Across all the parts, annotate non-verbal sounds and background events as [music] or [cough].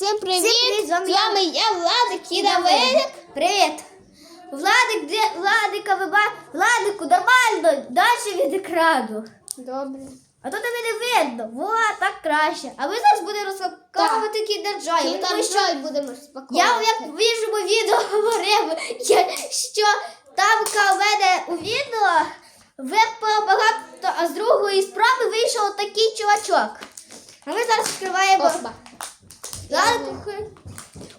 Всім привіт! привіт, з вами З вами я, Владик і Давидик. Привіт! Владик, де Владика ви ба... Владику, нормально, далі від екрану. Добре. А то тебе не видно. Во, так краще. А ми зараз будемо розпаковувати кіндерджой. Кіндер Тому що Джой будемо розпаковувати. я як в іншому відео [laughs] говорив, я- що там ка, у мене у відео випало багато, а з другої справи вийшов такий чувачок. А ми зараз відкриваємо. Опа.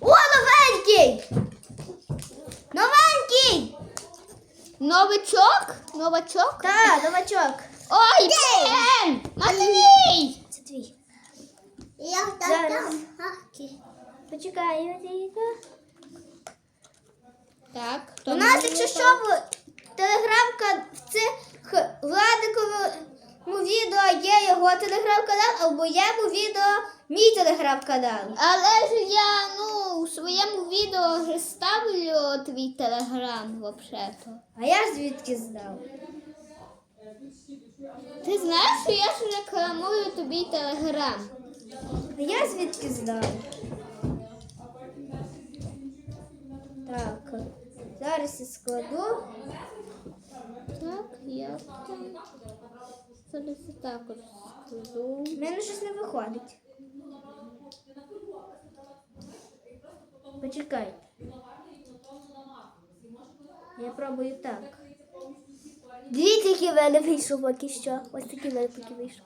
О, новенький! Новенький! Новичок? Новачок? Так, новачок. Ой, блін! Матвій! Це твій. Я Зараз. хаки. Почекай, я. Так, У нас, якщо що, в телеграм в цих Владиковому відео є його телеграм-канал, а в моєму відео мій телеграм-канал. Але ж я, ну, у своєму відео вже ставлю твій телеграм, взагалі-то. А я ж звідки знав? Ти знаєш, що я ж рекламую тобі телеграм? А я звідки знав? Так, зараз я складу. Так, я там. Зараз я також складу. У мене щось не виходить. Почекай. Я пробую так. Дивіться, який в мене вийшов поки що. Ось такий в мене поки вийшов.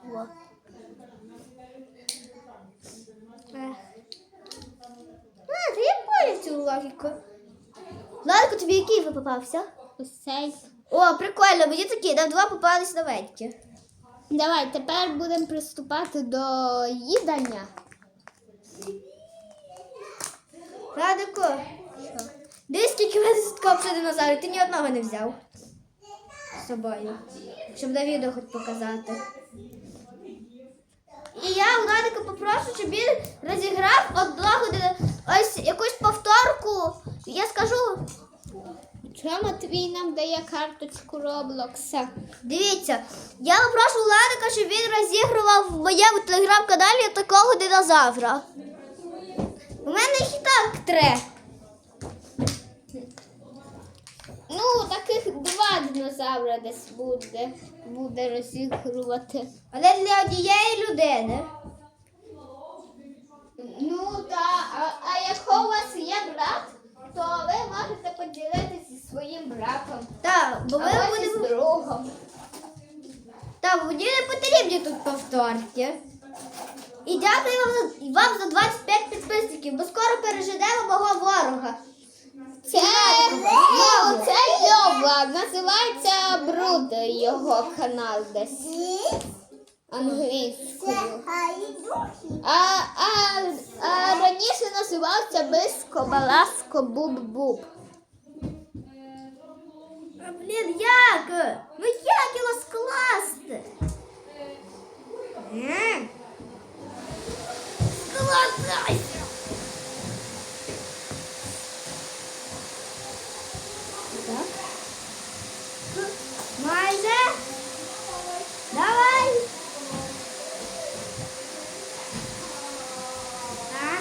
Ех. А, то я поняв цю логіку. Ладно, тобі який ви попався? Ось цей. О, прикольно, мені такі, нам два попались новенькі. Давай, тепер будемо приступати до їдання. Радико, дивись, скільки мене сіткопси динозаврів, ти ні одного не взяв з собою, щоб на відео хоч показати. І я у Радика попрошу, щоб він розіграв одного ось якусь повторку. Я скажу, Чому Матвій нам дає карточку Роблокса? дивіться, я попрошу Владика, щоб він розігрував в моєму телеграм-каналі такого динозавра. Мене і так три. Ну, таких два динозавра десь буде, буде розігрувати. Але для однієї людини. Ну так, а, а якщо у вас є брат, то ви можете поділитися зі своїм братом. Так, бо ми будемо. другом. Так, мені не потрібні тут повторки. І дякую вам за, вам за 25 підписників, бо скоро переженемо мого ворога. Це, ну, це Льова, називається Бруд його канал десь англійською. А, а, а раніше називався Биско Баласко Буб-Буб. А, блін, як? Ну як його скласти? М? Складайся! Так. Майже. Давай. А.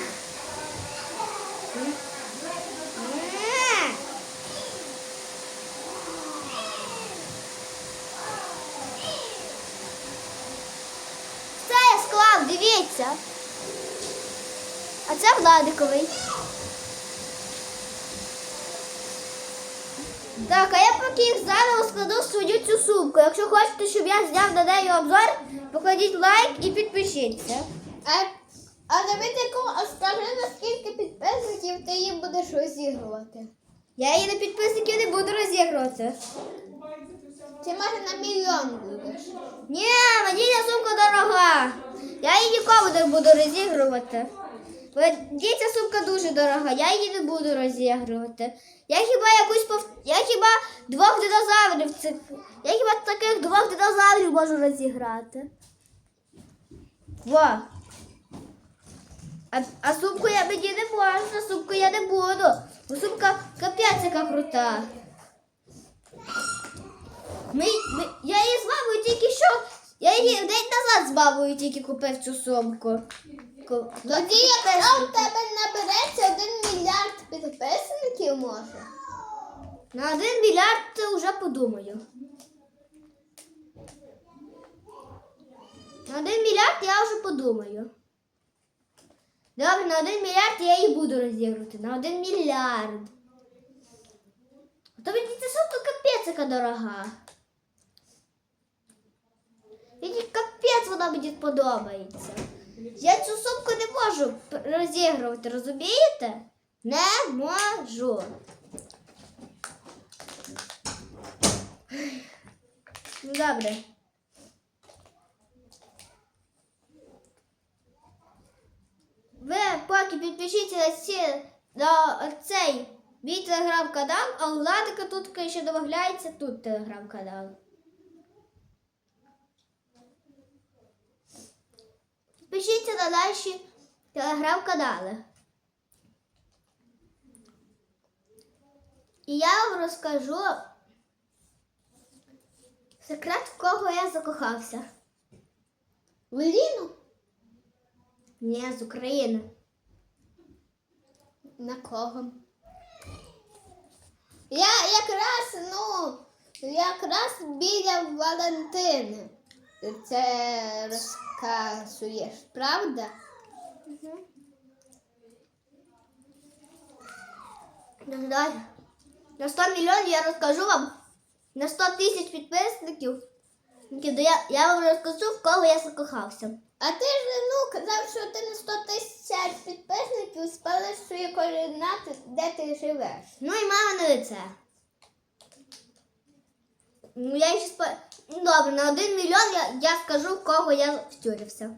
М. М. Це я склав, дивіться. А це Владиковий. Так, а я поки їх заново складу свою цю сумку. Якщо хочете, щоб я зняв на неї обзор, покладіть лайк і підпишіться. А, а Давидику, а скажи, наскільки підписників ти їм будеш розігрувати? Я її на підписників не буду розігрувати. Чи може на мільйон будеш? Ні, мені ця сумка дорога. Я її нікому не буду розігрувати. Бо сумка дуже дорога, я її не буду розігрувати. Я хіба якусь пов... Я хіба двох динозаврів цих. Я хіба таких двох динозаврів можу розіграти. Во. А, а сумку я мені не можна, сумку я не буду. Бо сумка капець яка крута. Ми, ми, я її з мамою тільки що. Я її день назад з мамою тільки купив цю сумку. Тоді, якщо в тебе набереться один мільярд підписників, може. На один мільярд ти вже подумаю. На один мільярд я вже подумаю. Добре, на один мільярд я і буду розігрувати. На один мільярд. А то мені ця сумка капець дорога. Мені капець вона мені подобається. Я цю сумку не можу розігрувати, розумієте? Не можу. Ну добре. Ви поки підпишіться на, цей мій телеграм-канал, а у Владика тут ще додається тут телеграм-канал. Підпишіться на наші телеграм-канали. І я вам розкажу секрет, в кого я закохався. В Ліну? Ні, з України. На кого? Я якраз, ну, якраз біля Валентини. Ти Це розказуєш, правда? Далі. На 100 мільйонів я розкажу вам на 100 тисяч підписників. Я, я вам розкажу, в кого я закохався. А ти ж ну казав, що ти на 100 тисяч підписників спалиш свої координати, де ти живеш. Ну і мама на лице. Ну, я ще спа... Ну, Добре, на 1 мільйон я, я скажу, в кого я втюрився.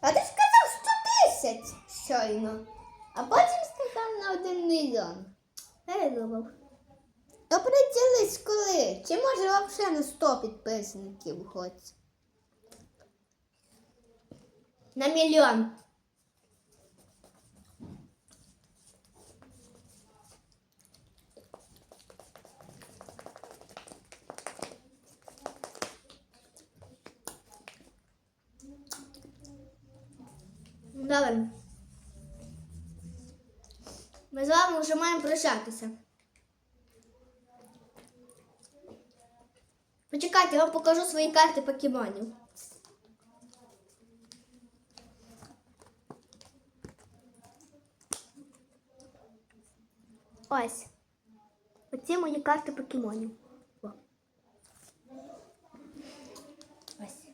А ти сказав 100 тисяч щойно, а потім сказав на 1 мільйон. Передумав. То приділись коли? Чи може взагалі на 100 підписників хоч? На мільйон. Добре. Ми з вами вже маємо прощатися. Почекайте, я вам покажу свої карти покемонів. Ось. Оці мої карти покемонів. О. Ось.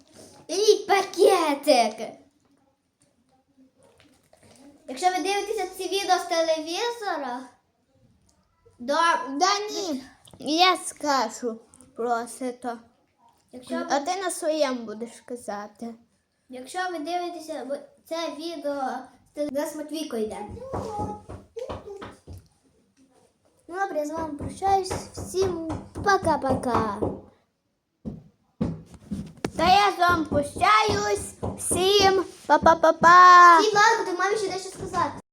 І пакетик. Якщо ви дивитеся ці відео з телевізора, до, Да ні, я скажу просто. якщо, ви- А ти на своєму будеш казати. якщо ви дивитеся це відео, то нас Матвійко йде. Ну, добре, я з вами прощаюсь. Всім пока-пока. Та я з вами прощаюсь. Всім па-па-па-па. І Владко, ти мамі ще дещо сказати.